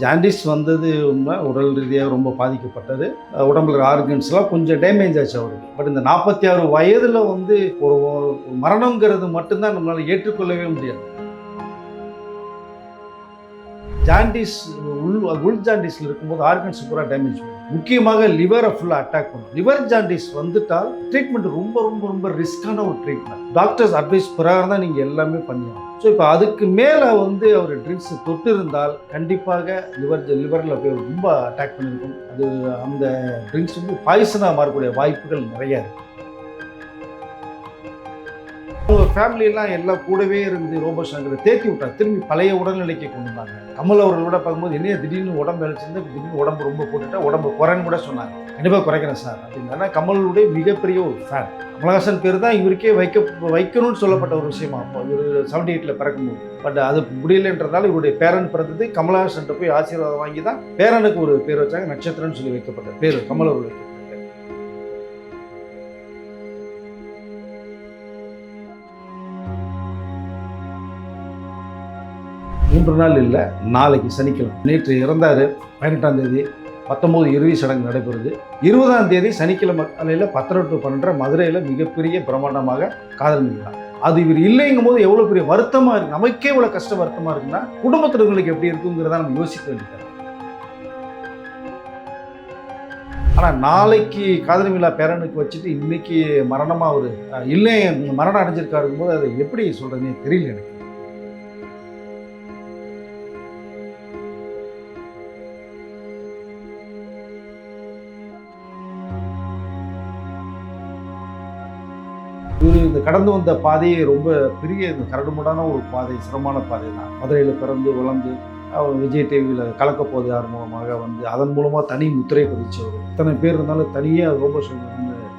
Jaundice வந்தது உண்மை. உடல் ரீதியாக ரொம்ப பாதிக்கப்பட்டது. உடம்புல ஆர்கன்ஸ்லாம் கொஞ்சம் டேமேஜ் ஆச்சு அவருக்கு. பட் இந்த நாற்பத்தி ஆறு வயதில் வந்து ஒரு மரணங்கிறது மட்டும்தான் நம்மளால் ஏற்றுக்கொள்ளவே முடியாது. ஜாண்டிஸ் உள் உள் ஜாண்டிஸில் இருக்கும்போது ஆர்கன்ஸ் பூரா டேமேஜ் பண்ணும். முக்கியமாக லிவரை ஃபுல்லாக அட்டாக் பண்ணும். லிவர் ஜாண்டிஸ் வந்துட்டால் ட்ரீட்மெண்ட் ரொம்ப ரொம்ப ரொம்ப ரிஸ்க்கான ஒரு ட்ரீட்மெண்ட் டாக்டர்ஸ் அட்வைஸ் பிரகாரம் தான் நீங்கள் எல்லாமே பண்ணியாகணும். ஸோ இப்போ அதுக்கு மேலே வந்து அவர் ட்ரிங்க்ஸ் தொட்டு இருந்தால் கண்டிப்பாக லிவர் லிவரில் போய் ரொம்ப அட்டாக் பண்ணியிருக்கும். அது அந்த ட்ரிங்க்ஸ் வந்து பாய்சனாக மாறக்கூடிய வாய்ப்புகள் நிறையா இருக்குது ஃபேமிலியெல்லாம் எல்லாம் கூடவே இருந்து ரோபோசங்கரை தேக்கி தேத்தி விட்டாங்க திரும்பி பழைய உடல்நிலைக்கு கொண்டு வந்தாங்க. கமல் அவர்களோட பார்க்கும்போது என்ன திடீர்னு உடம்பு அழிச்சிருந்து திடீர்னு உடம்பு ரொம்ப போட்டுட்டா உடம்பு குறைன்னு கூட சொன்னாங்க. கண்டிப்பாக குறைக்கிறேன் சார் அப்படின்னா கமலுடைய மிகப்பெரிய ஒரு ஃபேன் கமலஹாசன் பேர் தான் இவருக்கே வைக்க வைக்கணும்னு சொல்லப்பட்ட ஒரு விஷயமா. அப்போ இவர் செவன்டி எயிட்டில் பிறக்கும்போது. பட் அது முடியலன்றதால இவருடைய பேரன் பிறந்தது கமலஹாசன் போய் ஆசீர்வாதம் வாங்கி தான் பேரனுக்கு ஒரு பேர் வச்சாங்க. நட்சத்திரம்னு சொல்லி வைக்கப்பட்ட பேர் கமல் அவர்களுக்கு. மூன்று நாள் இல்லை நாளைக்கு சனிக்கிழமை. நேற்று இறந்தார் பதினெட்டாம் தேதி பத்தொம்போது இறுதி சடங்கு நடைபெறுது. இருபதாம் தேதி சனிக்கிழமை காலையில் பத்தரை டு பன்னெண்டரை மதுரையில் மிகப்பெரிய பிரம்மாண்டமாக காதல் நிகழ்ச்சி அது இவர் இல்லைங்கும் போது எவ்வளோ பெரிய வருத்தமாக இருக்கு. நமக்கே இவ்வளோ கஷ்ட வருத்தமாக இருக்குன்னா குடும்பத்தினர்களுக்கு எப்படி இருக்குங்கிறத நம்ம யோசிக்க வேண்டியது ஆனால் நாளைக்கு காதலி விழா பேரனுக்கு வச்சுட்டு இன்னைக்கு மரணமாக அவர் இல்லை மரணம் அடைஞ்சிருக்காருக்கும் போது அதை எப்படி சொல்கிறதுனே தெரியல எனக்கு. இந்த கடந்து வந்த பாதையே ரொம்ப பெரிய இந்த கரடுமுடான ஒரு பாதை சிரமமான பாதை தான். மதுரையில் பிறந்து வளர்ந்து அவர் விஜய் டிவியில் கலக்க மூலமாக வந்து அதன் மூலமாக தனி முத்திரை பதிச்சவர். இத்தனை பேர் இருந்தாலும் தனியாக ரொம்ப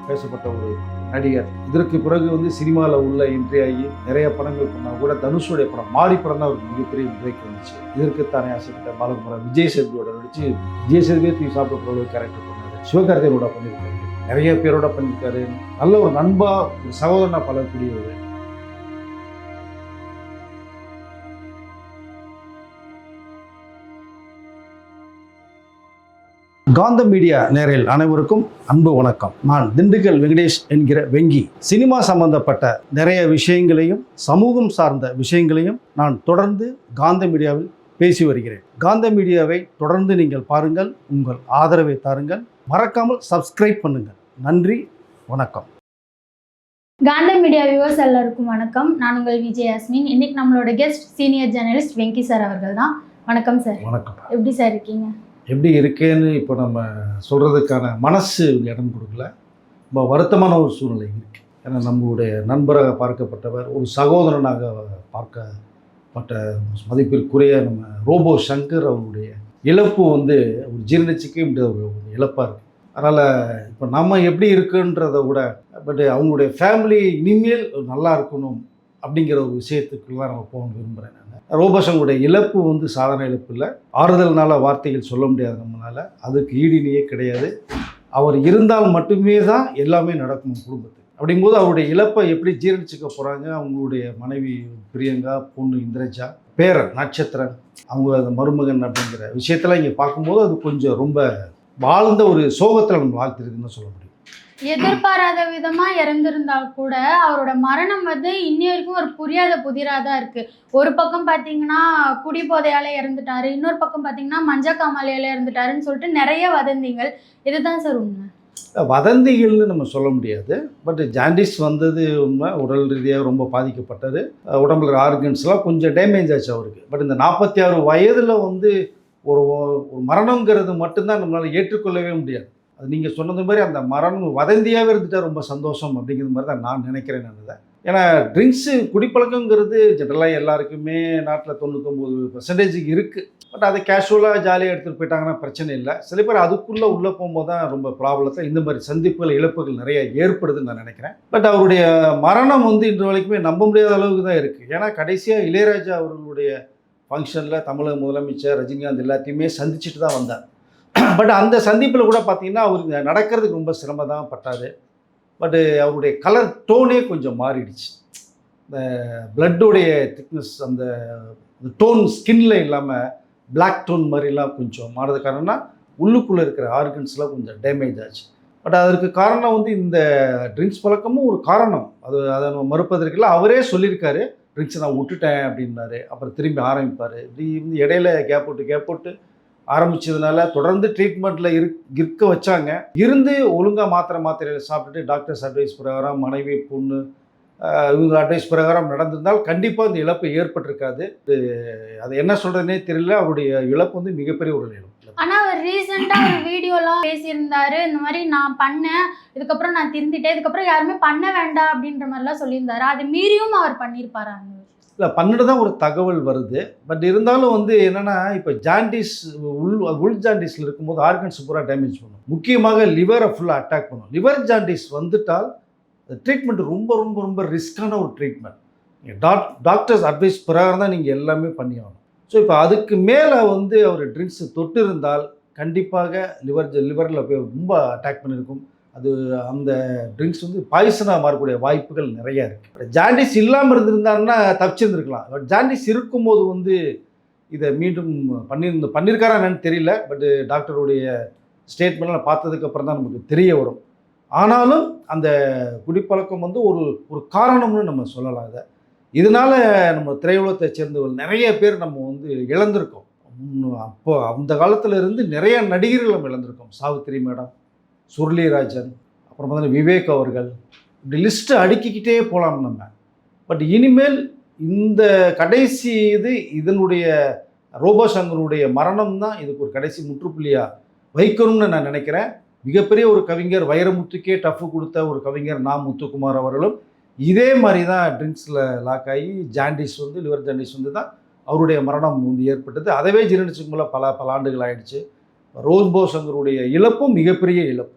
பேசப்பட்ட ஒரு நடிகர். இதற்கு பிறகு வந்து சினிமாவில் உள்ள என்ட்ரி ஆகி நிறைய படங்கள் பண்ணால் கூட தனுஷுடைய படம் மாறி படம் தான் அவருக்கு மிகப்பெரிய பிரேக் வந்துச்சு. இதற்கு தானே ஆசைப்பட்ட பாலகுமாரன் விஜய் சேதுபதியோட நடிச்சு விஜய் சேதுபதியே தூக்கி சாப்பிட ஒரு கேரக்டர் பண்ணாரு. சிவகார்த்திகனோட பண்ணியிருக்காரு நிறைய பேரோட பண்ணியிருக்காரு நல்ல ஒரு நண்பா ஒரு சகோதரனா பழகக்கூடியவர். காந்த மீடியா நேரில் அனைவருக்கும் அன்பு வணக்கம். நான் திண்டுக்கல் வெங்கடேஷ் என்கிற வெங்கி. சினிமா சம்பந்தப்பட்ட நிறைய விஷயங்களையும் சமூகம் சார்ந்த விஷயங்களையும் நான் தொடர்ந்து காந்த மீடியாவில் பேசி வருகிறேன். காந்த மீடியாவை தொடர்ந்து நீங்கள் பாருங்கள் உங்கள் ஆதரவை தாருங்கள். மறக்காமல் சப்ஸ்கிரைப் பண்ணுங்கள். நன்றி வணக்கம். காந்த மீடியா வியூவர்ஸ் எல்லாருக்கும் வணக்கம். நான் உங்கள் விஜய் யாஸ்மின். இன்னைக்கு நம்மளோட guest senior journalist Venki sir அவர்கள் தான் வணக்கம் சார் வணக்கம். எப்படி சார் இருக்கீங்க? எப்படி இருக்கேன்னு இப்போ நம்ம சொல்கிறதுக்கான மனசு இடம் கொடுக்கல. ரொம்ப வருத்தமான ஒரு சூழ்நிலை இருக்குது ஏன்னா நம்மளுடைய நண்பராக பார்க்கப்பட்டவர் ஒரு சகோதரனாக பார்க்கப்பட்ட மதிப்பிற்குரிய நம்ம ரோபோ சங்கர் அவருடைய இழப்பு வந்து ஒரு ஜீரணிச்சிக்கவே முடியாத ஒரு இழப்பாக இருக்குது அதனால் இப்போ நம்ம எப்படி இருக்குன்றத விட பட் அவங்களுடைய ஃபேமிலி இனிமேல் நல்லா இருக்கணும் அப்படிங்கிற ஒரு விஷயத்துக்குள்ள நம்ம போக விரும்புகிறேன் நான். ரோபசங்களுடைய இழப்பு வந்து சாதாரண இழப்பு இல்லை. ஆறுதல்னால வார்த்தைகள் சொல்ல முடியாது நம்மளால். அதுக்கு ஈடிணையே கிடையாது. அவர் இருந்தால் மட்டுமே தான் எல்லாமே நடக்கும் குடும்பத்துக்கு. அப்படிங்கும்போது அவருடைய இழப்பை எப்படி ஜீரணிச்சுக்க போகிறாங்க அவங்களுடைய மனைவி பிரியங்கா பொண்ணு இந்திரஜா பேரன் நட்சத்திரன் அவங்க அந்த மருமகன் அப்படிங்கிற விஷயத்தெல்லாம் இங்கே பார்க்கும்போது அது கொஞ்சம் ரொம்ப வாழ்ந்த ஒரு சோகத்தில் நம்ம வாழ்த்திருக்குன்னு சொல்ல முடியும். எதிர்பாராத விதமா இறந்திருந்தால் கூட அவரோட மரணம் வந்து இன்னி வரைக்கும் ஒரு புரியாத புதிராக தான் இருக்கு. ஒரு பக்கம் பார்த்தீங்கன்னா குடி போதையால இறந்துட்டாரு இன்னொரு பக்கம் பார்த்தீங்கன்னா மஞ்ச காமாலையால இறந்துட்டாருன்னு சொல்லிட்டு நிறைய வதந்திகள். இதுதான் சார் உண்மை. வதந்திகள்னு நம்ம சொல்ல முடியாது. பட் ஜாண்டிஸ் வந்தது உண்மை. உடல் ரீதியாக ரொம்ப பாதிக்கப்பட்டது. உடம்புல ஆர்கன்ஸ்லாம் கொஞ்சம் டேமேஜ் ஆச்சு அவருக்கு. பட் இந்த நாற்பத்தி ஆறு வயதில் வந்து ஒரு ஒரு மரணங்கிறது மட்டும்தான் நம்மளால் ஏற்றுக்கொள்ளவே முடியாது. அது நீங்கள் சொன்னது மாதிரி அந்த மரணம் வதந்தியாகவே இருந்துட்டால் ரொம்ப சந்தோஷம் அப்படிங்கிற மாதிரி தான் நான் நினைக்கிறேன் நான் தான் ஏன்னா ட்ரிங்க்ஸு குடிப்பழக்கங்கிறது ஜென்ரலாக எல்லாருக்குமே நாட்டில் தொண்ணூத்தொம்பது பர்சன்டேஜுக்கு இருக்குது பட் அதை கேஷுவலாக ஜாலியாக எடுத்துகிட்டு போயிட்டாங்கன்னா பிரச்சனை இல்லை. சில பேர் அதுக்குள்ளே உள்ளே போகும்போது தான் ரொம்ப ப்ராப்ளத்தை இந்த மாதிரி சந்திப்புகள் இழப்புகள் நிறைய ஏற்படுதுன்னு நான் நினைக்கிறேன். பட் அவருடைய மரணம் வந்து இன்று வரைக்குமே நம்ப முடியாத அளவுக்கு தான் இருக்குது ஏன்னா கடைசியாக இளையராஜா அவர்களுடைய ஃபங்க்ஷனில் தமிழக முதலமைச்சர் ரஜினிகாந்த் எல்லாத்தையுமே சந்திச்சுட்டு தான் வந்தார். பட் அந்த சந்திப்பில் கூட பார்த்தீங்கன்னா அவருக்கு நடக்கிறதுக்கு ரொம்ப சிரமம் தான் பட்டார். பட்டு அவருடைய கலர் டோனே கொஞ்சம் மாறிடுச்சு. இந்த பிளட்டுடைய திக்னஸ் அந்த டோன் ஸ்கின்ல இல்லாமல் பிளாக் டோன் மாதிரிலாம் கொஞ்சம் மாறது காரணம்னா உள்ளுக்குள்ளே இருக்கிற ஆர்கன்ஸ்லாம் கொஞ்சம் டேமேஜ் ஆச்சு. பட் அதற்கு காரணம் வந்து இந்த ட்ரிங்க்ஸ் பழக்கமும் ஒரு காரணம். அது அதை நம்ம மறுப்பதற்கில்ல அவரே சொல்லியிருக்காரு. ட்ரிங்க்ஸை நான் விட்டுட்டேன் அப்படின்னாரு. அப்புறம் திரும்பி ஆரம்பிப்பார். இப்படி வந்து இடையில கேப் விட்டு கேப் விட்டு ஆரம்பிச்சதுனால தொடர்ந்து ட்ரீட்மெண்ட்டில் இருக் இருக்க வச்சாங்க. இருந்து ஒழுங்காக மாத்திரை மாத்திரையில் சாப்பிட்டுட்டு டாக்டர்ஸ் அட்வைஸ் பிரகாரம் மனைவி பொண்ணு இவங்க அட்வைஸ் பிரகாரம் நடந்திருந்தால் கண்டிப்பாக இந்த இழப்பு ஏற்பட்டிருக்காது. அது என்ன சொல்கிறதுனே தெரியல. அவருடைய இழப்பு வந்து மிகப்பெரிய ஒரு இழப்பு ஆனா அவர் ரீசெண்டா ஒரு வீடியோலாம் பேசியிருந்தாரு. இந்த மாதிரி நான் பண்ணேன் இதுக்கப்புறம் நான் திருந்திட்டேன் இதுக்கப்புறம் யாருமே பண்ண வேண்டாம் அப்படின்ற மாதிரிலாம் சொல்லியிருந்தாரு. அது மீறியும் அவர் பண்ணியிருப்பாரு? அந்த இல்லை பன்னெண்டு தான் ஒரு தகவல் வருது. பட் இருந்தாலும் வந்து என்னென்னா இப்போ ஜாண்டிஸ் உள் உள் ஜாண்டிஸில் இருக்கும்போது ஆர்கன்ஸ் பூரா டேமேஜ் பண்ணும். முக்கியமாக லிவரை ஃபுல்லாக அட்டாக் பண்ணும். லிவர் ஜாண்டிஸ் வந்துட்டால் ட்ரீட்மெண்ட் ரொம்ப ரொம்ப ரொம்ப ரிஸ்க்கான ஒரு ட்ரீட்மெண்ட் டாக் டாக்டர்ஸ் அட்வைஸ் பிரகாரம் தான் நீங்கள் எல்லாமே பண்ணி ஆகணும். ஸோ இப்போ அதுக்கு மேலே வந்து அவர் ட்ரிங்க்ஸ் தொட்டு இருந்தால் கண்டிப்பாக லிவர் லிவரில் போய் ரொம்ப அட்டாக் பண்ணியிருக்கும் அது அந்த ட்ரிங்க்ஸ் வந்து பாய்சனாக மாறக்கூடிய வாய்ப்புகள் நிறையா இருக்குது ஜாண்டிஸ் இல்லாமல் இருந்திருந்தாருன்னா தப்பிச்சிருந்துருக்கலாம். பட் ஜாண்டிஸ் இருக்கும்போது வந்து இதை மீண்டும் பண்ணியிருந்து பண்ணியிருக்காரா என்னன்னு தெரியல. பட்டு டாக்டருடைய ஸ்டேட்மெண்ட்லாம் பார்த்ததுக்கப்புறம் தான் நமக்கு தெரிய வரும். ஆனாலும் அந்த குடிப்பழக்கம் வந்து ஒரு ஒரு காரணம்னு நம்ம சொல்லலாம் இதை. இதனால் நம்ம திரையுலகத்தை சேர்ந்தவர்கள் நிறைய பேர் நம்ம வந்து இழந்திருக்கோம். அப்போ அந்த காலத்தில் இருந்து நிறைய நடிகர்கள் நம்ம இழந்திருக்கோம். சாவித்திரி மேடம் சுருளிராஜன் அப்புறம் பார்த்தீங்கன்னா விவேக் அவர்கள். இப்படி லிஸ்ட்டை அடுக்கிக்கிட்டே போகலாம் நம்ம. பட் இனிமேல் இந்த கடைசி இது இதனுடைய ரோபோ சங்கருடைய மரணம் தான் இதுக்கு ஒரு கடைசி முற்றுப்புள்ளியாக வைக்கணும்னு நான் நினைக்கிறேன். மிகப்பெரிய ஒரு கவிஞர் வைரமுத்துக்கே டஃப் கொடுத்த ஒரு கவிஞர் நா. முத்துக்குமார் அவர்களும். இதே மாதிரி தான் ட்ரிங்க்ஸில் லாக் ஆகி ஜாண்டிஸ் வந்து லிவர் ஜாண்டிஸ் வந்து தான் அவருடைய மரணம் வந்து ஏற்பட்டது. அதவே ஜீரணிச்சுக்குள்ள பல பல ஆண்டுகள் ஆயிடுச்சு. ரோஸ்போ சங்கருடைய இழப்பும் மிகப்பெரிய இழப்பு.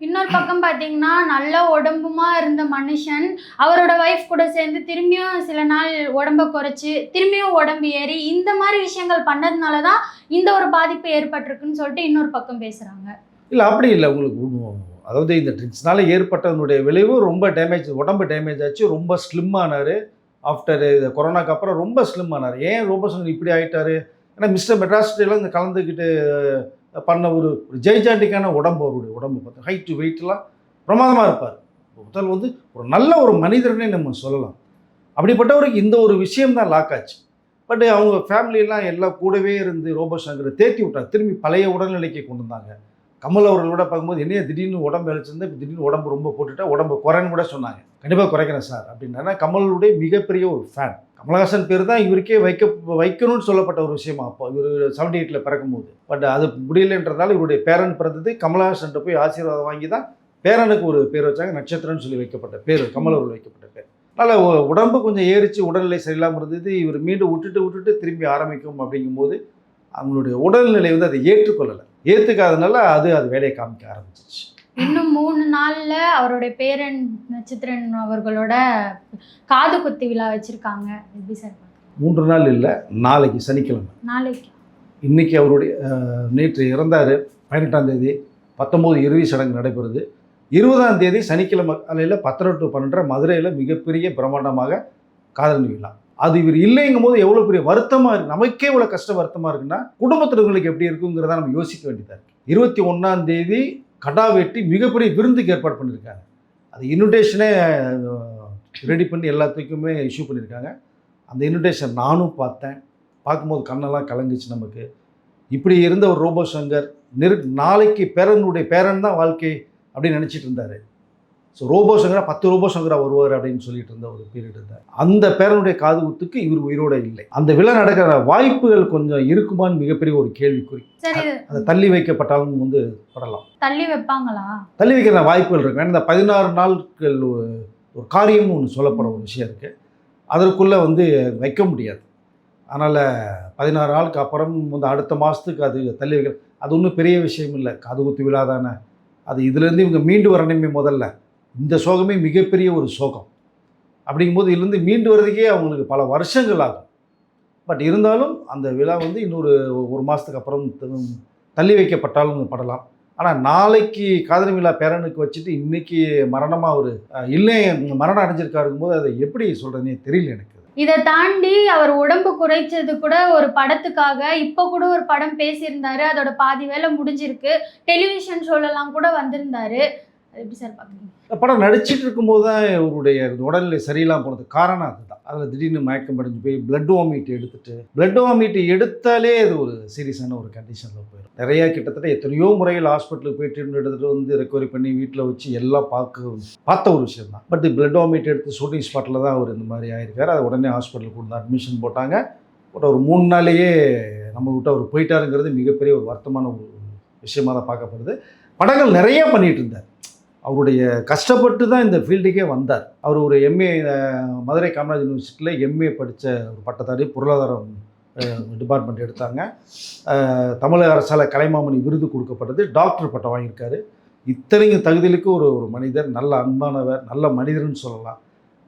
இன்னொரு பக்கம் பாத்தீங்கன்னா நல்ல உடம்புமா இருந்த மனுஷன் அவரோட ஒய்ஃப் கூட சேர்ந்து திரும்பியும் சில நாள் உடம்ப குறைச்சு திரும்பியும் உடம்பு ஏறி இந்த மாதிரி விஷயங்கள் பண்ணதுனால தான் இந்த ஒரு பாதிப்பு ஏற்பட்டிருக்குன்னு சொல்லிட்டு இன்னொரு பக்கம் பேசுறாங்க. இல்லை அப்படி இல்லை. உங்களுக்கு அதாவது இந்த ட்ரிங்க்ஸ்னால ஏற்பட்டதனுடைய விளைவு ரொம்ப டேமேஜ் உடம்பு டேமேஜ் ஆச்சு ரொம்ப ஸ்லிம் ஆனார். ஆஃப்டர் இது கொரோனாக்கு அப்புறம் ரொம்ப ஸ்லிம் ஆனார். ஏன் ரோபோசங்கர் இப்படி ஆகிட்டார் ஏன்னா மிஸ்டர் மெட்ராஸ்டெல்லாம் இந்த கலந்துக்கிட்டு பண்ண ஒரு ஒரு ஜெய்ஜாண்டிக்கான உடம்பு அவருடைய உடம்பு பார்த்தா ஹைட்டு வெயிட்லாம் பிரமாதமாக இருப்பார். முதல் வந்து ஒரு நல்ல ஒரு மனிதர்னே நம்ம சொல்லலாம். அப்படிப்பட்டவருக்கு இந்த ஒரு விஷயம் தான் லாக் ஆச்சு. பட் அவங்க ஃபேமிலியெல்லாம் எல்லாம் கூடவே இருந்து ரோபோ சங்கரை தேத்தி விட்டார் திரும்பி பழைய உடல்நிலைக்கு கொண்டு வந்தாங்க. கமல் அவர்களோட பார்க்கும்போது என்னைய திடீர்னு உடம்பு இழைச்சிருந்து இப்போ திடீர்னு உடம்பு ரொம்ப போட்டுட்டா உடம்பு குறைன்னு கூட சொன்னாங்க. கண்டிப்பாக குறைக்கிறேன் சார் அப்படின்னா கமலுடைய மிகப்பெரிய ஒரு ஃபேன் கமலஹாசன் பேர் தான் இவருக்கே வைக்க வைக்கணும்னு சொல்லப்பட்ட ஒரு விஷயமா அப்போ இவர் செவன்டி எயிட்டில் பிறக்கும்போது. பட் அது முடியலன்றதால இவருடைய பேரன் பிறந்தது கமலஹாசன்ட்ட போய் ஆசீர்வாதம் வாங்கி தான் பேரனுக்கு ஒரு பேர் வச்சாங்க நட்சத்திரம்னு சொல்லி வைக்கப்பட்ட பேர் கமல் அவர்கள் வைக்கப்பட்ட பேர். அதனால் உடம்பு கொஞ்சம் ஏறிச்சு உடல்நிலை சரியில்லாமல் இருந்தது இவர் மீண்டும் விட்டுட்டு விட்டுட்டு திரும்பி ஆரம்பிக்கும் அப்படிங்கும்போது அவங்களுடைய உடல்நிலை வந்து அதை ஏற்றுக்கொள்ளலை. ஏற்றுக்காதனால அது அது வேலையை காமிக்க ஆரம்பிச்சிச்சு இன்னும் மூணு நாள்ல அவருடைய பேரன் நட்சத்திரன் அவர்களோட காது குத்து விழா வச்சிருக்காங்க. எப்படி சார்? மூன்று நாள் இல்லை நாளைக்கு சனிக்கிழமை. நாளைக்கு. இன்னைக்கு அவருடைய நேற்று இறந்தார் பதினெட்டாம் தேதி பத்தொம்போது இறுதி சடங்கு நடைபெறுது. இருபதாம் தேதி சனிக்கிழமை காலையில் பத்தரை டு பன்னெண்டரை மதுரையில் மிகப்பெரிய பிரம்மாண்டமாக காதலி விழா. அது இவர் இல்லைங்கும் போது எவ்வளோ பெரிய வருத்தமாக இருக்கு. நமக்கே இவ்வளோ கஷ்ட வருத்தமாக இருக்குன்னா குடும்பத்தினர்களுக்கு எப்படி இருக்குங்கிறத நம்ம யோசிக்க வேண்டியதாக இருக்குது இருபத்தி ஒன்றாம் தேதி கடா வெட்டி மிகப்பெரிய விருந்துக்கு ஏற்பாடு பண்ணியிருக்காங்க. அது இன்விடேஷனே ரெடி பண்ணி எல்லாத்துக்குமே இஷ்யூ பண்ணியிருக்காங்க. அந்த இன்விடேஷன் நானும் பார்த்தேன். பார்க்கும்போது கண்ணெல்லாம் கலங்குச்சு நமக்கு. இப்படி இருந்த ஒரு ரோபோ சங்கர் நெரு நாளைக்கு பேரனுடைய பேரன் தான் வாழ்க்கை அப்படின்னு நினச்சிட்டு இருந்தார். ஸோ ரோபோ சங்கரா பத்து ரோபோ சங்கரா வருவார் அப்படின்னு சொல்லிட்டு இருந்த ஒரு பீரியட் இருந்தார் அந்த பேரனுடைய காது குத்துக்கு இவர் உயிரோட இல்லை. அந்த விழா நடக்கிற வாய்ப்புகள் கொஞ்சம் இருக்குமான்னு மிகப்பெரிய ஒரு கேள்விக்குறி. அதை தள்ளி வைக்கப்பட்டாலும் வந்து படலாம். தள்ளி வைப்பாங்களா? தள்ளி வைக்கிற வாய்ப்புகள் இருக்கு. ஏன்னா இந்த பதினாறு நாட்கள் ஒரு ஒரு காரியம்னு ஒன்று சொல்லப்பட ஒரு விஷயம் இருக்குது அதற்குள்ளே வந்து வைக்க முடியாது. அதனால் பதினாறு நாளுக்கு அப்புறம் வந்து அடுத்த மாதத்துக்கு அது தள்ளி வைக்கிற அது ஒன்றும் பெரிய விஷயம் இல்லை. காது குத்து விழா தானே. அது இதுலேருந்து இவங்க மீண்டு வரணுமே முதல்ல. இந்த சோகமே மிகப்பெரிய ஒரு சோகம். அப்படிங்கும்போது இதுலேருந்து மீண்டு வர்றதுக்கே அவங்களுக்கு பல வருஷங்கள் ஆகும். பட் இருந்தாலும் அந்த விழா வந்து இன்னொரு ஒரு மாதத்துக்கு அப்புறம் த- தள்ளி வைக்கப்பட்டாலும் படலாம். ஆனால் நாளைக்கு காதலி விழா பேரனுக்கு வச்சுட்டு இன்னைக்கு மரணமாக ஒரு இல்லை மரணம் அடைஞ்சிருக்காருக்கும் போது அதை எப்படி சொல்கிறதுனே தெரியல எனக்கு. இதை தாண்டி அவர் உடம்பு குறைச்சது கூட ஒரு படத்துக்காக இப்போ கூட ஒரு படம் பேசியிருந்தாரு. அதோட பாதி வேலை முடிஞ்சிருக்கு. டெலிவிஷன் ஷோலெல்லாம் கூட வந்திருந்தாரு. எப்படி சார் பார்க்குறீங்க? படம் நடிச்சிட்டு இருக்கும்போது தான் இவருடைய உடல்நிலை சரியில்லாம போனது. காரணம் அதுதான். அதில் திடீர்னு மயக்கம் அடைஞ்சு போய் பிளட் வாமிட் எடுத்துட்டு பிளட் வாமிட் எடுத்தாலே அது ஒரு சீரியஸான ஒரு கண்டிஷனில் போயிடும். நிறையா கிட்டத்தட்ட எத்தனையோ முறையில் ஹாஸ்பிட்டலுக்கு போய் ட்ரீட்மெண்ட் எடுத்துகிட்டு வந்து ரெக்கவரி பண்ணி வீட்டில் வச்சு எல்லாம் பார்க்க பார்த்த ஒரு விஷயம் தான். பட் பிளட் வாமிட் எடுத்து ஷூட்டிங் ஸ்பாட்டில் தான் அவர் இந்த மாதிரி ஆயிருக்காரு. அதை உடனே ஹாஸ்பிட்டலுக்கு கொண்டு அட்மிஷன் போட்டாங்க. பட் ஒரு மூணு நாளையே நம்ம விட்டு அவர் போயிட்டாருங்கிறது மிகப்பெரிய ஒரு வருத்தமான ஒரு விஷயமா தான் பார்க்கப்படுது. படங்கள் நிறைய பண்ணிகிட்டு இருந்தார். அவருடைய கஷ்டப்பட்டு தான் இந்த ஃபீல்டுக்கே வந்தார். அவர் ஒரு எம்ஏ மதுரை காமராஜ் யூனிவர்சிட்டியில் எம்ஏ படித்த ஒரு பட்டதாரி பொருளாதாரம் டிபார்ட்மெண்ட் எடுத்தாங்க. தமிழக அரசால் கலைமாமணி விருது கொடுக்கப்பட்டது. டாக்டர் பட்டம் வாங்கியிருக்காரு. இத்தனையும் தகுதிகளுக்கு ஒரு ஒரு மனிதர் நல்ல அன்பானவர் நல்ல மனிதர்னு சொல்லலாம்.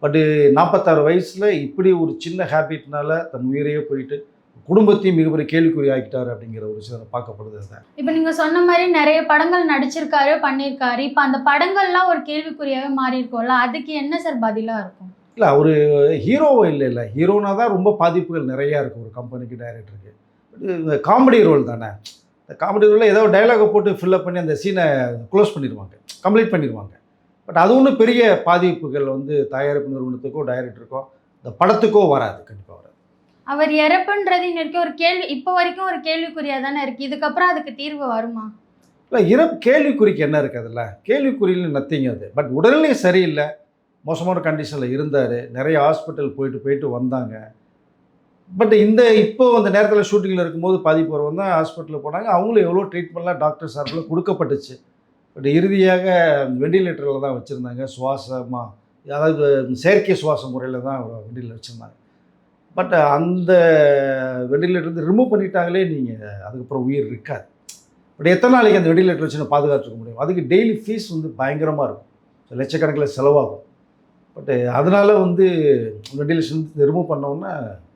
பட்டு நாற்பத்தாறு வயசில் இப்படி ஒரு சின்ன ஹேபிட்னால தன் உயிரையே போயிட்டு குடும்பத்தையும் மிகப்பெரிய கேள்விக்குறி ஆக்கிட்டார் அப்படிங்கிற ஒரு விஷயம் பார்க்கப்படுது இப்போ நீங்க சொன்ன மாதிரி நிறைய படங்கள் நடிச்சிருக்காரு பண்ணியிருக்காரு. இப்போ அந்த படங்கள்லாம் ஒரு கேள்விக்குறியாவே மாறி இருக்கும்ல அதுக்கு என்ன சார் பதிலா இருக்கும்? இல்லை அவர் ஹீரோவோ இல்லை இல்லை. ஹீரோனா தான் ரொம்ப பாதிப்புகள் நிறையா இருக்குது ஒரு கம்பெனிக்கு டைரக்டருக்கு இந்த காமெடி ரோல் தானே. இந்த காமெடி ரோலில் ஏதோ டைலாகை போட்டு ஃபில்லப் பண்ணி அந்த சீனை க்ளோஸ் பண்ணிடுவாங்க கம்ப்ளீட் பண்ணிடுவாங்க. பட் அது ஒன்றும் பெரிய பாதிப்புகள் வந்து தயாரிப்பு நிறுவனத்துக்கோ டைரக்டருக்கோ இந்த படத்துக்கோ வராது கண்டிப்பாக வராது. அவர் இறப்புன்றது இன்னைக்கு ஒரு கேள்வி இப்போ வரைக்கும் ஒரு கேள்விக்குறியாக தானே இருக்குது இதுக்கப்புறம் அதுக்கு தீர்வு வருமா? இல்லை இறப்பு கேள்விக்குறிக்கு என்ன இருக்குது அதில்? கேள்விக்குறியில் நத்திங்க அது. பட் உடல்நிலை சரியில்லை. மோசமான கண்டிஷனில் இருந்தார். நிறைய ஹாஸ்பிட்டல் போயிட்டு போயிட்டு வந்தாங்க. பட் இந்த இப்போ அந்த நேரத்தில் ஷூட்டிங்கில் இருக்கும்போது பாதிப்பு வரவங்க தான் ஹாஸ்பிட்டலில் போனாங்க. அவங்களும் எவ்வளோ ட்ரீட்மெண்ட்லாம் டாக்டர் சார்பில் கொடுக்கப்பட்டுச்சு? பட் இறுதியாக வெண்டிலேட்டரில் தான் வச்சுருந்தாங்க. சுவாசமாக அதாவது செயற்கை சுவாச முறையில் தான் வெண்டிலேட்டர் வச்சுருந்தாங்க. பட் uh, அந்த வெண்டிலேட்டர் ரிமூவ் பண்ணிட்டாங்களே நீங்கள் அதுக்கப்புறம் உயிர் இருக்காது. பட் எத்தனை நாளைக்கு அந்த வெண்டிலேட்டர் வச்சு பாதுகாத்துக்க முடியும்? அதுக்கு டெய்லி ஃபீஸ் வந்து பயங்கரமாக இருக்கும். லட்சக்கணக்கில் செலவாகும். பட்டு uh, அதனால் வந்து வெண்டிலேஷன் ரிமூவ் பண்ணோன்னா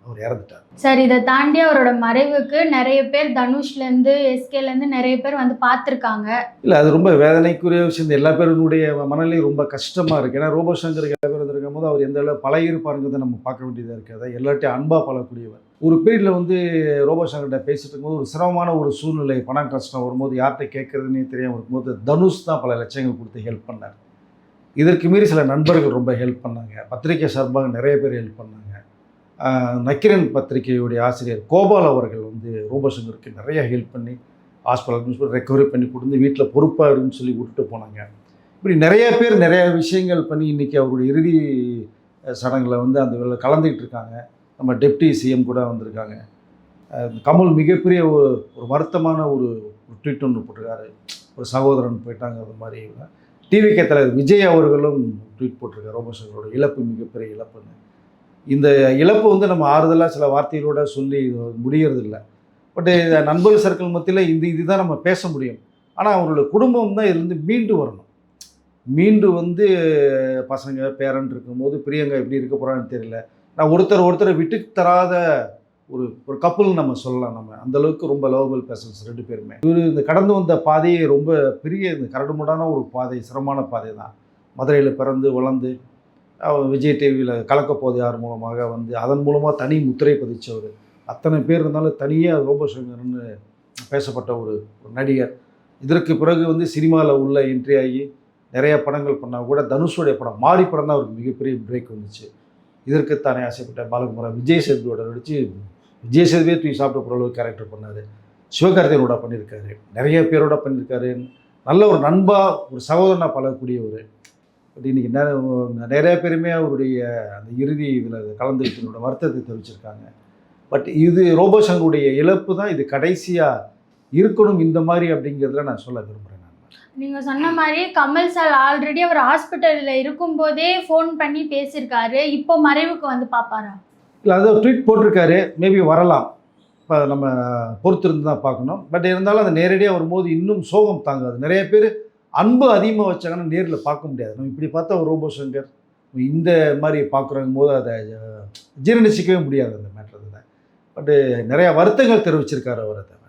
அவர் இறந்துட்டார். சார் இதை தாண்டி அவரோட மறைவுக்கு நிறைய பேர் தனுஷ்லேருந்து எஸ்கேலேருந்து நிறைய பேர் வந்து பார்த்துருக்காங்க. இல்லை அது ரொம்ப வேதனைக்குரிய விஷயம். எல்லா பேருடைய மனநிலை ரொம்ப கஷ்டமாக இருக்குது ஏன்னா ரோபோ சங்கர் இருந்திருக்கும் போது அவர் எந்த அளவு பழகிருப்பாருங்கிறத நம்ம பார்க்க வேண்டியதாக இருக்குது எல்லாட்டையும் அன்பாக பழகக்கூடியவர். ஒரு பீரியடில் வந்து ரோபோ சங்கர்கிட்ட பேசிட்டு இருக்கும்போது ஒரு சிரமமான ஒரு சூழ்நிலை பணம் கஷ்டம் வரும்போது யார்கிட்ட கேட்குறதுனே தெரியாமல் இருக்கும்போது தனுஷ் தான் பல லட்சங்கள் கொடுத்து ஹெல்ப் பண்ணார். இதற்கு மீறி சில நண்பர்கள் ரொம்ப ஹெல்ப் பண்ணாங்க. பத்திரிகை சார்பாக நிறைய பேர் ஹெல்ப் பண்ணாங்க. நக்கிரன் பத்திரிகையுடைய ஆசிரியர் கோபால் அவர்கள் வந்து ரூபசங்கருக்கு நிறைய ஹெல்ப் பண்ணி ஹாஸ்பிட்டல் அட்மிஷன் ரெக்கவரி பண்ணி கொடுத்து வீட்டில் பொறுப்பாக இருன்னு சொல்லி விட்டுட்டு போனாங்க. இப்படி நிறைய பேர் நிறைய விஷயங்கள் பண்ணி இன்றைக்கி அவருடைய இறுதி சடங்கில் வந்து அந்த வேலை கலந்துக்கிட்டு இருக்காங்க. நம்ம டெப்டி சிஎம் கூட வந்திருக்காங்க. கமல் மிகப்பெரிய ஒரு ஒரு வருத்தமான ஒரு ட்வீட் ஒன்று போட்டிருக்காரு. ஒரு சகோதரன் போயிட்டாங்க அது மாதிரி. டிவி தலைவர் விஜய் அவர்களும் ட்வீட் போட்டிருக்காரு. ரோபோசங்கரோட இழப்பு மிகப்பெரிய இழப்புன்னு. இந்த இழப்பு வந்து நம்ம ஆறுதலாக சில வார்த்தைகளோட சொல்லி முடியறதில்ல. பட்டு பட் நண்பர்கள் சர்க்கிள் மத்தியில் இந்த இதுதான் நம்ம பேச முடியும். ஆனால் அவங்களோட குடும்பம் தான் இதுலேருந்து மீண்டு வரணும். மீண்டு வந்து பசங்க பேரண்ட் இருக்கும்போது பிரியங்கா எப்படி இருக்க போகிறான்னு தெரியல. நான் ஒருத்தர் ஒருத்தரை விட்டு தராத ஒரு ஒரு கப்பல் நம்ம சொல்லலாம் நம்ம. அந்த அளவுக்கு ரொம்ப லவபிள் பேசன்ஸ் ரெண்டு பேருமே. இவர் இந்த கடந்து வந்த பாதையை ரொம்ப பெரிய இந்த கரடுமுடான ஒரு பாதை சிரமமான பாதை தான் மதுரையில் பிறந்து வளர்ந்து விஜய் டிவியில் கலக்கப்போது யார் மூலமாக வந்து அதன் மூலமாக தனி முத்திரை பதிச்சவர். அத்தனை பேர் இருந்தாலும் தனியாக ரோபசங்கர்னு பேசப்பட்ட ஒரு நடிகர். இதற்கு பிறகு வந்து சினிமாவில் உள்ள என்ட்ரி ஆகி நிறைய படங்கள் பண்ணால் கூட தனுஷுடைய படம் மாறி படம் தான் அவருக்கு மிகப்பெரிய பிரேக் வந்துச்சு. இதற்கு தானே ஆசைப்பட்ட பாலகுமாரன் விஜய் சேதுவோட நடித்து விஜய் சேதுவே தூக்கி சாப்பிட்ட போகிற அளவுக்கு கேரக்டர் பண்ணார். சிவகார்த்தியனோட பண்ணியிருக்காரு நிறைய பேரோட பண்ணியிருக்காரு நல்ல ஒரு நண்பா ஒரு சகோதரனாக பழகக்கூடிய ஒரு பட் இன்றைக்கி நிறைய பேருமே அவருடைய அந்த இறுதி இதில் கலந்துக்கிட்டு என்னோட வருத்தத்தை தெரிவிச்சிருக்காங்க. பட் இது ரோபோ சங்கருடைய இழப்பு தான் இது கடைசியாக இருக்கணும் இந்த மாதிரி அப்படிங்கிறதுல நான் சொல்ல விரும்புகிறேன் நான். நீங்க சொன்ன மாதிரி கமல் சார் ஆல்ரெடி அவர் ஹாஸ்பிட்டல்ல இருக்கும்போதே ஃபோன் பண்ணி பேசியிருக்காரு. இப்போ மறைவுக்கு வந்து பாப்பாரா இல்லை அதை ட்வீட் போட்டிருக்காரு. மேபி வரலாம். இப்போ நம்ம பொறுத்திருந்து தான் பார்க்கணும். பட் இருந்தாலும் அது நேரடியாக வரும்போது இன்னும் சோகம் தாங்காது. நிறைய பேர் அன்பு அதிகமாக வச்சாங்கன்னா நேரில் பார்க்க முடியாது. நம்ம இப்படி பார்த்தா ரோபோ சங்கர் இந்த மாதிரி பார்க்குறங்கும் போது அதை ஜீரணிச்சிக்கவே முடியாது அந்த மேட்டர் பட்டு நிறையா வருத்தங்கள் தெரிவிச்சிருக்காரு அவர் அந்த மேட்டர்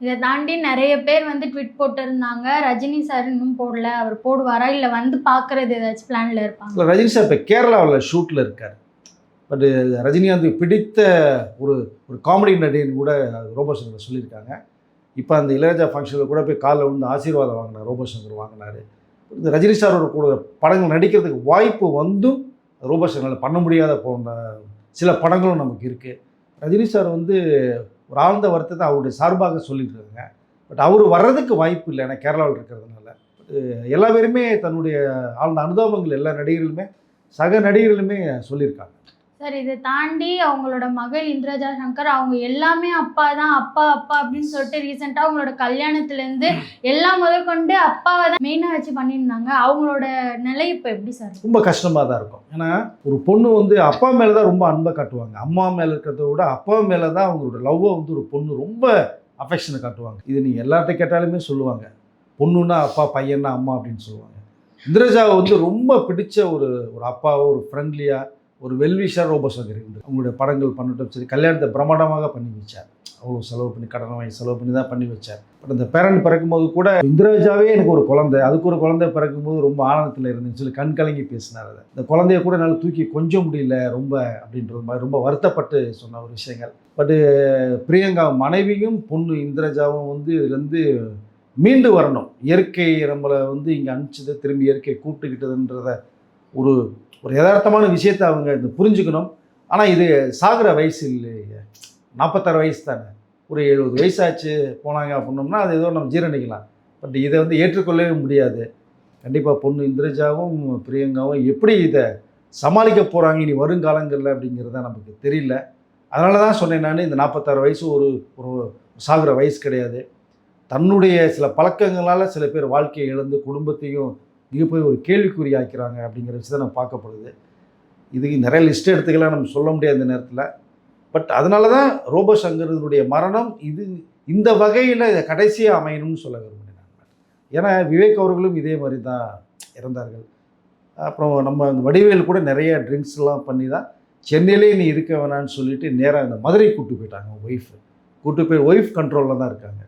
இதை தாண்டி நிறைய பேர் வந்து ட்விட் போட்டிருந்தாங்க. ரஜினி சார் இன்னும் போடல. அவர் போடுவாரா? இல்லை வந்து பார்க்கறது ஏதாச்சும் பிளான்ல இருப்பாங்க இல்லை ரஜினி சார் இப்போ கேரளாவில் ஷூட்டில் இருக்கார். பட் ரஜினிகாந்த் பிடித்த ஒரு ஒரு காமெடி நடிகன் கூட ரோபோ சங்கர் சொல்லியிருக்காங்க. இப்போ அந்த இளையராஜா ஃபங்க்ஷனில் கூட போய் காலில் வந்து ஆசீர்வாதம் வாங்கினார் ரோபோசங்கர் வாங்கினார். இந்த ரஜினி சாரோட கூட படங்கள் நடிக்கிறதுக்கு வாய்ப்பு வந்தும் ரோபோசங்கரில் பண்ண முடியாத போன சில படங்களும் நமக்கு இருக்குது ரஜினி சார் வந்து ஒரு ஆழ்ந்த வருத்தத்தை அவருடைய சார்பாக சொல்லியிருக்காங்க. பட் அவர் வர்றதுக்கு வாய்ப்பு இல்லை ஏன்னா கேரளாவில் இருக்கிறதுனால. எல்லா பேருமே தன்னுடைய ஆழ்ந்த அனுபவங்கள் எல்லா நடிகர்களுமே சக நடிகர்களுமே சொல்லியிருக்காங்க. சார் இதை தாண்டி அவங்களோட மகள் இந்திரஜா சங்கர் அவங்க எல்லாமே அப்பா தான் அப்பா அப்பா அப்படின்னு சொல்லிட்டு ரீசெண்டாக அவங்களோட கல்யாணத்துலேருந்து எல்லாம் முதற்கொண்டு அப்பாவை தான் மெயினாக வச்சு பண்ணியிருந்தாங்க. அவங்களோட நிலை இப்போ எப்படி சார் ரொம்ப கஷ்டமாக தான் இருக்கும். ஏன்னா ஒரு பொண்ணு வந்து அப்பா மேலே தான் ரொம்ப அன்பை காட்டுவாங்க. அம்மா மேலே இருக்கிறத விட அப்பா மேலே தான் அவங்களோட லவ்வை வந்து ஒரு பொண்ணு ரொம்ப அஃபெக்ஷனை காட்டுவாங்க. இது நீங்கள் எல்லார்ட்ட கேட்டாலுமே சொல்லுவாங்க. பொண்ணுன்னா அப்பா பையன்னா அம்மா அப்படின்னு சொல்லுவாங்க. இந்திரஜாவை வந்து ரொம்ப பிடிச்ச ஒரு ஒரு அப்பாவை ஒரு ஃப்ரெண்ட்லியாக ஒரு வெல்விஷர் ரோபோசங்கர் இருந்து அவங்களுடைய படங்கள் பண்ணட்டும் சரி கல்யாணத்தை பிரமாண்டமாக பண்ணி வச்சார் அவ்வளோ செலவு பண்ணி கடன் வாங்கி செலவு பண்ணி தான் பண்ணி வச்சார். பட் அந்த பேரண்ட் பிறக்கும்போது கூட இந்திரஜாவே எனக்கு ஒரு குழந்தை. அதுக்கு ஒரு குழந்தை பிறக்கும்போது ரொம்ப ஆனந்தத்தில் இருந்துச்சு. சொல்லி கண் கலங்கி பேசினார் அதை. இந்த குழந்தைய கூட என்னால் தூக்கி கொஞ்சம் முடியல ரொம்ப அப்படின்றது மாதிரி ரொம்ப வருத்தப்பட்டு சொன்ன ஒரு விஷயங்கள். பட்டு பிரியங்கா மனைவியும் பொண்ணு இந்திரஜாவும் வந்து இதுலேருந்து மீண்டு வரணும். இயற்கை நம்மளை வந்து இங்கே அனுப்பிச்சது திரும்பி இயற்கை கூப்பிட்டுக்கிட்டதுன்றத ஒரு ஒரு யதார்த்தமான விஷயத்தை அவங்க இந்த புரிஞ்சுக்கணும். ஆனால் இது சாகிற வயசு இல்லையே. நாற்பத்தாறு வயசு தானே. ஒரு எழுபது வயசாச்சு போனாங்க அப்படின்னோம்னா அது ஏதோ நம்ம ஜீரணிக்கலாம். பட் இதை வந்து ஏற்றுக்கொள்ளவே முடியாது. கண்டிப்பாக பொண்ணு இந்திரஜாவும் பிரியங்காவும் எப்படி இதை சமாளிக்க போகிறாங்க இனி வருங்காலங்களில் அப்படிங்கிறத நமக்கு தெரியல. அதனால தான் சொன்னேன் நான் இந்த நாற்பத்தாறு வயசு ஒரு ஒரு சாகுற வயசு கிடையாது. தன்னுடைய சில பழக்கங்களால் சில பேர் வாழ்க்கையை இழந்து குடும்பத்தையும் மிகப்பெரிய போய் ஒரு கேள்விக்குறி ஆக்கிறாங்க அப்படிங்கிற விஷயத்தை நம்ம பார்க்கப்படுது இதுக்கு நிறைய லிஸ்ட் எடுத்துக்கலாம் நம்ம சொல்ல முடியாது இந்த நேரத்தில். பட் அதனால தான் ரோபோ சங்கரனுடைய மரணம் இது இந்த வகையில் இதை கடைசியாக அமையணும்னு சொல்ல விரும்பினேன் நான் ஏன்னா விவேக் அவர்களும் இதே மாதிரி தான் இறந்தார்கள். அப்புறம் நம்ம அந்த வடிவேல் கூட நிறைய ட்ரிங்க்ஸ்லாம் பண்ணி தான் சென்னையிலே நீ இருக்க வேணான்னு சொல்லிட்டு நேராக இந்த மதுரை கூட்டு போயிட்டாங்க ஒய்ஃபு கூட்டு போய் ஒய்ஃப் கண்ட்ரோலில் தான் இருக்காங்க.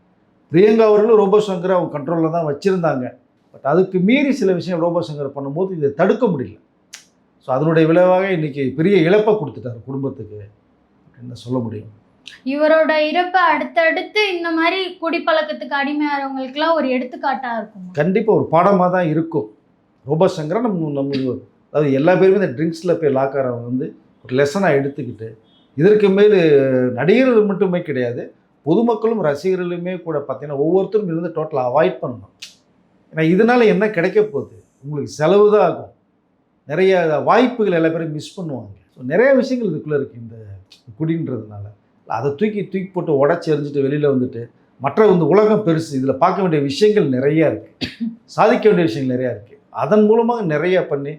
பிரியங்கா அவர்களும் ரோபோ சங்கர் அவங்க கண்ட்ரோலில் தான் வச்சுருந்தாங்க. அதுக்கு மீறி சில விஷயம் ரோபோ சங்கர் பண்ணும்போது இதை தடுக்க முடியல. ஸோ அதனுடைய விளைவாக இன்றைக்கி பெரிய இழப்பை கொடுத்துட்டாரு குடும்பத்துக்கு அப்படின்னு சொல்ல முடியும். இவரோட இறப்பு அடுத்தடுத்து இந்த மாதிரி குடிப்பழக்கத்துக்கு அடிமையாகிறவங்களுக்குலாம் ஒரு எடுத்துக்காட்டாக இருக்கும்? கண்டிப்பாக ஒரு பாடமாக தான் இருக்கும். ரோபோ சங்கரை நம்ம நம்ம அதாவது எல்லா பேருமே இந்த ட்ரிங்க்ஸில் போய் லாக்காரவங்க வந்து ஒரு லெசனாக எடுத்துக்கிட்டு இதற்கு மேல் நடிகர்கள் மட்டுமே கிடையாது பொதுமக்களும் ரசிகர்களுமே கூட பார்த்தீங்கன்னா ஒவ்வொருத்தரும் இருந்து டோட்டலாக அவாய்ட் பண்ணணும். ஏன்னா இதனால் என்ன கிடைக்க போகுது? உங்களுக்கு செலவு தான் ஆகும். நிறைய வாய்ப்புகள் எல்லா பேரும் மிஸ் பண்ணுவாங்க. ஸோ நிறைய விஷயங்கள் இதுக்குள்ளே இருக்குது இந்த குடின்றதுனால. அதை தூக்கி தூக்கி போட்டு உடச்சி எறிஞ்சிட்டு வெளியில் வந்துட்டு மற்ற இந்த உலகம் பெருசு இதில் பார்க்க வேண்டிய விஷயங்கள் நிறையா இருக்குது சாதிக்க வேண்டிய விஷயங்கள் நிறையா இருக்குது அதன் மூலமாக நிறைய பண்ணி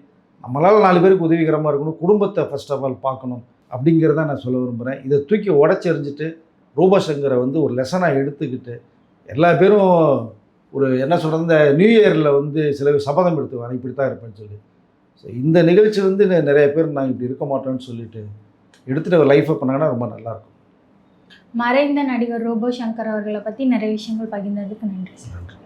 நம்மளால் நாலு பேருக்கு உதவிகரமாக இருக்கணும் குடும்பத்தை ஃபர்ஸ்ட் ஆஃப் ஆல் பார்க்கணும் அப்படிங்கிறத நான் சொல்ல விரும்புகிறேன் இதை தூக்கி உடச்சி எறிஞ்சிட்டு ரூபசங்கரை வந்து ஒரு லெசனாக எடுத்துக்கிட்டு எல்லா பேரும் ஒரு என்ன சொல்கிறது இந்த நியூ இயரில் வந்து சில பேர் சபதம் எடுத்துவாங்க இப்படி தான் இருப்பேன்னு சொல்லி. ஸோ இந்த நிகழ்ச்சி வந்து நிறைய பேர் நான் இப்படி இருக்க மாட்டேன்னு சொல்லிட்டு எடுத்துகிட்டு லைஃப்பை பண்ணாங்கன்னா ரொம்ப நல்லாயிருக்கும். மறைந்த நடிகர் ரோபோ சங்கர் அவர்களை பற்றி நிறைய விஷயங்கள் பகிர்ந்ததுக்கு நன்றி நன்றி.